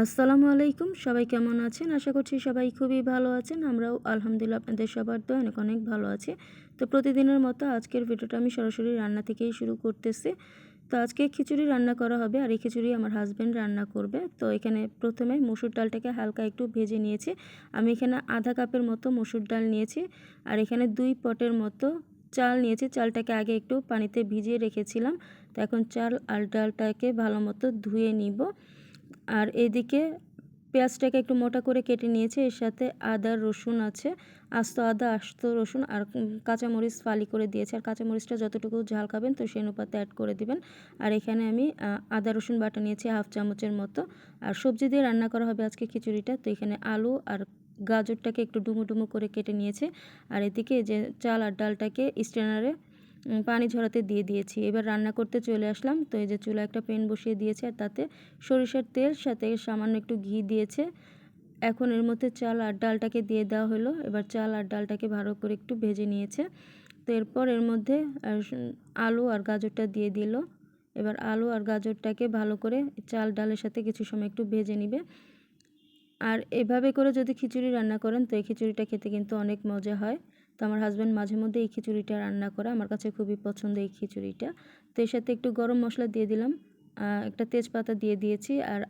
আসসালামু আলাইকুম। সবাই কেমন আছেন? আশা করছি সবাই খুবই ভালো আছেন। আমরাও আলহামদুলিল্লাহ আপনাদের সবার তো অনেক অনেক ভালো আছে। তো প্রতিদিনের মতো আজকের ভিডিওটা আমি সরাসরি রান্না থেকেই শুরু করতেছি। তো আজকে খিচুড়ি রান্না করা হবে আর এই খিচুড়ি আমার হাজব্যান্ড রান্না করবে। তো এখানে প্রথমে মসুর ডালটাকে হালকা একটু ভেজে নিয়েছি। আমি এখানে আধা কাপের মতো মসুর ডাল নিয়েছি আর এখানে দুই পটের মতো চাল নিয়েছি। চালটাকে আগে একটু পানিতে ভিজিয়ে রেখেছিলাম। তো এখন চাল আর ডালটাকে ভালো মতো ধুয়ে নিব। আর এদিকে পেঁয়াজটাকে একটু মোটা করে কেটে নিয়েছে, এর সাথে আদা, রসুন আছে। আস্ত আদা, আস্ত রসুন আর কাঁচামরিচ ফালি করে দিয়েছে। আর কাঁচামরিচটা যতটুকু ঝাল খাবেন তো সেই অনুপাতে অ্যাড করে দিবেন। আর এখানে আমি আদা, রসুন বাটা নিয়েছি হাফ চামচের মতো। আর সবজি দিয়ে রান্না করা হবে আজকে খিচুড়িটা। তো এখানে আলু আর গাজরটাকে একটু ডুমো ডুমো করে কেটে নিয়েছে। আর এদিকে যে চাল আর ডালটাকে স্ট্রেনারে পানি ঝরাতে দিয়ে দিয়েছি। এবার রান্না করতে চলে আসলাম। তো এই যে চুলা একটা পেন বসিয়ে দিয়েছে আর তাতে সরিষার তেল, সাথে সামান্য একটু ঘি দিয়েছে। এখন এর মধ্যে চাল আর ডালটাকে দিয়ে দেওয়া হলো। এবার চাল আর ডালটাকে ভালো করে একটু ভেজে নিয়েছে। তো এরপর এর মধ্যে আলু আর গাজরটা দিয়ে দিল। এবার আলু আর গাজরটাকে ভালো করে চাল, ডালের সাথে কিছু সময় একটু ভেজে নিবে। আর এভাবে করে যদি খিচুড়ি রান্না করেন, তো এই খিচুড়িটা খেতে কিন্তু অনেক মজা হয়। তো আমার হাজব্যান্ড মাঝে মধ্যে এই খিচুড়িটা রান্না করে, আমার কাছে খুবই পছন্দ এই খিচুড়িটা। তো এর সাথে একটু গরম মশলা দিয়ে দিলাম একটা তেজপাতা দিয়ে দিয়েছি আর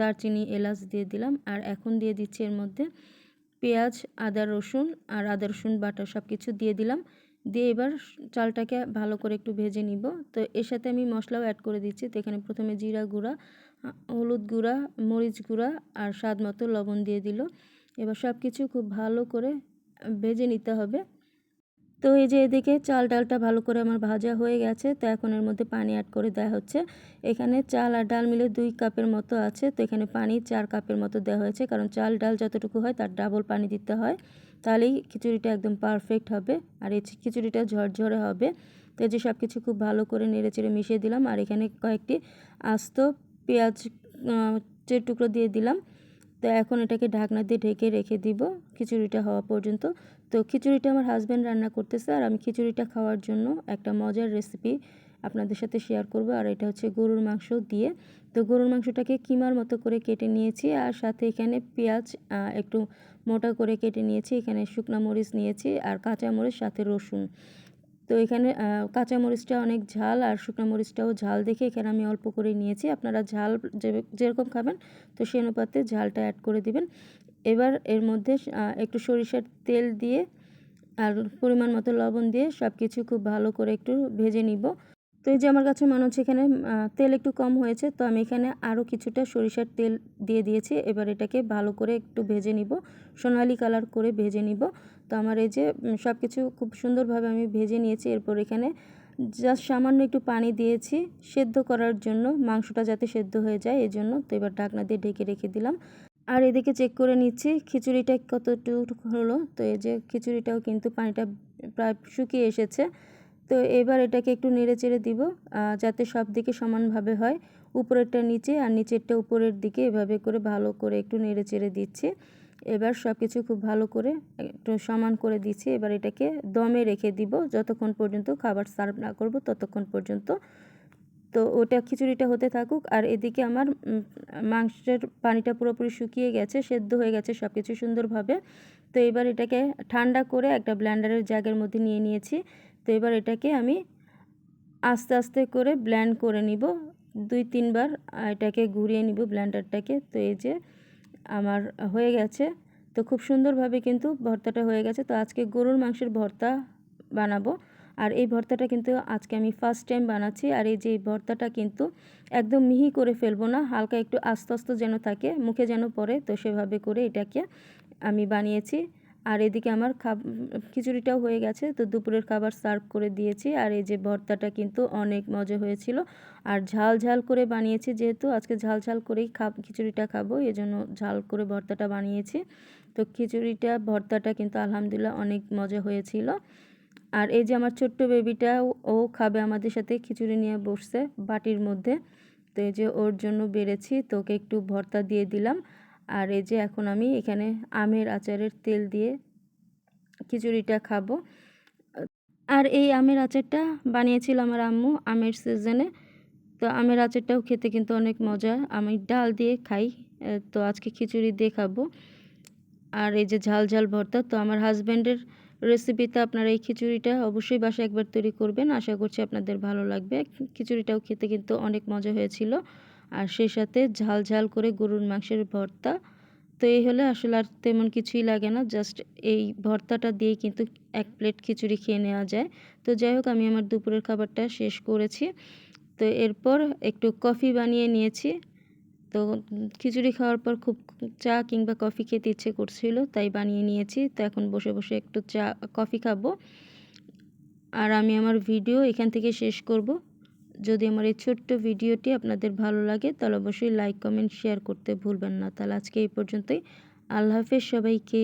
দারচিনি, এলাচ দিয়ে দিলাম। আর এখন দিয়ে দিচ্ছি এর মধ্যে পেঁয়াজ, আদা, রসুন আর আদা, রসুন, বাটা সব কিছু দিয়ে দিলাম। দিয়ে এবার চালটাকে ভালো করে একটু ভেজে নিব। তো এর সাথে আমি মশলাও অ্যাড করে দিচ্ছি। তো এখানে প্রথমে জিরা গুঁড়া হলুদ গুঁড়া, মরিচ গুঁড়া আর স্বাদ মতো লবণ দিয়ে দিল। এবার সব কিছু খুব ভালো করে ভেজে নিতে হবে। তো এই যে এদিকে চাল ডালটা ভালো করে আমার ভাজা হয়ে গেছে। তো এখন এর মধ্যে পানি অ্যাড করে দেওয়া হচ্ছে। এখানে চাল আর ডাল মিলে দুই কাপের মতো আছে। তো এখানে পানি চার কাপের মতো দেওয়া হয়েছে। কারণ চাল ডাল যতটুকু হয় তার ডাবল পানি দিতে হয়। তাহলেই খিচুড়িটা একদম পারফেক্ট হবে। আর এই খিচুড়িটা ঝরঝরে হবে। তো যে সব কিছু খুব ভালো করে নেড়ে চেড়ে মিশিয়ে দিলাম। আর এখানে কয়েকটি আস্ত পেঁয়াজ টুকরো দিয়ে দিলাম। তো এখন এটাকে ঢাকনা দিয়ে ঢেকে রেখে দিব খিচুড়িটা হওয়া পর্যন্ত। তো খিচুড়িটা আমার হাজব্যান্ড রান্না করতেছে আর আমি খিচুড়িটা খাওয়ার জন্য একটা মজার রেসিপি আপনাদের সাথে শেয়ার করব আর এটা হচ্ছে গরুর মাংস দিয়ে। তো গরুর মাংসটাকে কিমার মতো করে কেটে নিয়েছি আর সাথে এখানে পেঁয়াজ একটু মোটা করে কেটে নিয়েছি। এখানে শুকনো মরিচ নিয়েছি আর কাঁচা মরিচ, সাথে রসুন। তো এখানে কাঁচা মরিচটা অনেক ঝাল আর শুকনো মরিচটাও ঝাল দেখে এখানে আমি অল্প করে নিয়েছি। আপনারা ঝাল যেরকম খাবেন, তো সেই অনুপাতে ঝালটা অ্যাড করে দিবেন। এবার এর মধ্যে একটু সরিষার তেল দিয়ে আর পরিমাণ মতো লবণ দিয়ে সব কিছু খুব ভালো করে একটু ভেজে নিব। তো এই যে আমার কাছে মনে হচ্ছে এখানে তেল একটু কম হয়েছে, তো আমি এখানে আরও কিছুটা সরিষার তেল দিয়ে দিয়েছি। এবার এটাকে ভালো করে একটু ভেজে নিব, সোনালি কালার করে ভেজে নিব। তো আমার এই যে সব কিছু খুব সুন্দরভাবে আমি ভেজে নিয়েছি। এরপর এখানে জাস্ট সামান্য একটু পানি দিয়েছি, সেদ্ধ করার জন্য, মাংসটা যাতে সেদ্ধ হয়ে যায়, এই জন্য। তো এবার ঢাকনা দিয়ে ঢেকে রেখে দিলাম। আর এদিকে চেক করে নিচ্ছি, খিচুড়িটা কতটুকু হলো। তো এই যে খিচুড়িটাও কিন্তু পানিটা প্রায় শুকিয়ে এসেছে। তো এবার এটাকে একটু নেড়ে চেড়ে দিব যাতে সব দিকে সমানভাবে হয়। উপরেরটা নিচে আর নিচেরটা উপরের দিকে এভাবে করে ভালো করে একটু নেড়ে চেড়ে দিচ্ছি। এবার সব কিছু খুব ভালো করে একটু সমান করে দিচ্ছি। এবার এটাকে দমে রেখে দিব, যতক্ষণ পর্যন্ত খাবার সার্ভ না করব ততক্ষণ পর্যন্ত। তো ওটা খিচুড়িটা হতে থাকুক, আর এদিকে আমার মাংসের পানিটা পুরোপুরি শুকিয়ে গেছে, সেদ্ধ হয়ে গেছে সব কিছু সুন্দরভাবে। তো এবার এটাকে ঠান্ডা করে একটা ব্ল্যান্ডারের জায়গার মধ্যে নিয়ে নিয়েছি। তো এবার এটাকে আমি আস্তে আস্তে করে ব্ল্যান্ড করে নিব। দুই, তিনবার এটাকে ঘুরিয়ে নিব ব্ল্যান্ডারটাকে তো এই যে আমার হয়ে গেছে। তো খুব সুন্দরভাবে কিন্তু ভর্তাটা হয়ে গেছে। তো আজকে গরুর মাংসের ভর্তা বানাবো। আর এই ভর্তাটা কিন্তু আজকে আমি ফার্স্ট টাইম বানাচ্ছি। আর এই যে ভর্তাটা কিন্তু একদম মিহি করে ফেলব না, হালকা একটু আস্তে আস্তে যেন থাকে, মুখে যেন পড়ে, তো সেভাবে করে এটাকে আমি বানিয়েছি। আর এদিকে আমার খাব, খিচুড়িটাও হয়ে গেছে, তো দুপুরের খাবার সার্ভ করে দিয়েছি। আর এই যে ভর্তাটা কিন্তু অনেক মজা হয়েছিল। আর ঝাল ঝাল করে বানিয়েছি যেহেতু, আজকে ঝাল ঝাল করেই খাব, খিচুড়িটা খাব এই জন্য ঝাল করে ভর্তাটা বানিয়েছি। তো খিচুড়িটা, ভর্তাটা কিন্তু আলহামদুলিল্লাহ অনেক মজা হয়েছিল। আর এই যে আমার ছোট্ট বেবিটা ও খাবে আমাদের সাথে, খিচুড়ি নিয়ে বসছে বাটির মধ্যে। তো এই যে ওর জন্য বেড়েছি, তো ওকে একটু ভর্তা দিয়ে দিলাম। আর এই যে এখন আমি এখানে আমের আচারের তেল দিয়ে খিচুড়িটা খাব। আর এই আমের আচারটা বানিয়েছিল আমার আম্মু আমের সিজনে তো আমের আচারটাও খেতে কিন্তু অনেক মজা। আমি ডাল দিয়ে খাই তো আজকে খিচুড়ি দিয়ে খাব। আর এই যে ঝাল ঝাল ভর্তা, তো আমার হাজব্যান্ডের রেসিপিতে আপনারা এই খিচুড়িটা অবশ্যই বাসায় একবার তৈরি করবেন। আশা করছি আপনাদের ভালো লাগবে। খিচুড়িটাও খেতে কিন্তু অনেক মজা হয়েছিল। আর সেই সাথে ঝাল ঝাল করে গরুর মাংসের ভর্তা। তো এই হলে আসলে আর তেমন কিছুই লাগে না জাস্ট এই ভর্তাটা দিয়েই কিন্তু এক প্লেট খিচুড়ি খেয়ে নেওয়া যায়। তো যাই হোক, আমি আমার দুপুরের খাবারটা শেষ করেছি। তো এরপর একটু কফি বানিয়ে নিয়েছি। তো খিচুড়ি খাওয়ার পর খুব চা কিংবা কফি খেতে ইচ্ছে করছিল, তাই বানিয়ে নিয়েছি। তো এখন বসে বসে একটু চা কফি খাব। আর আমি আমার ভিডিও এখান থেকে শেষ করব। যদি আমার এই ছোট্ট ভিডিওটি আপনাদের ভালো লাগে, তাহলে অবশ্যই লাইক কমেন্ট শেয়ার করতে ভুলবেন না। তাহলে আজকে এই পর্যন্তই। আল্লাহ হাফেজ সবাইকে।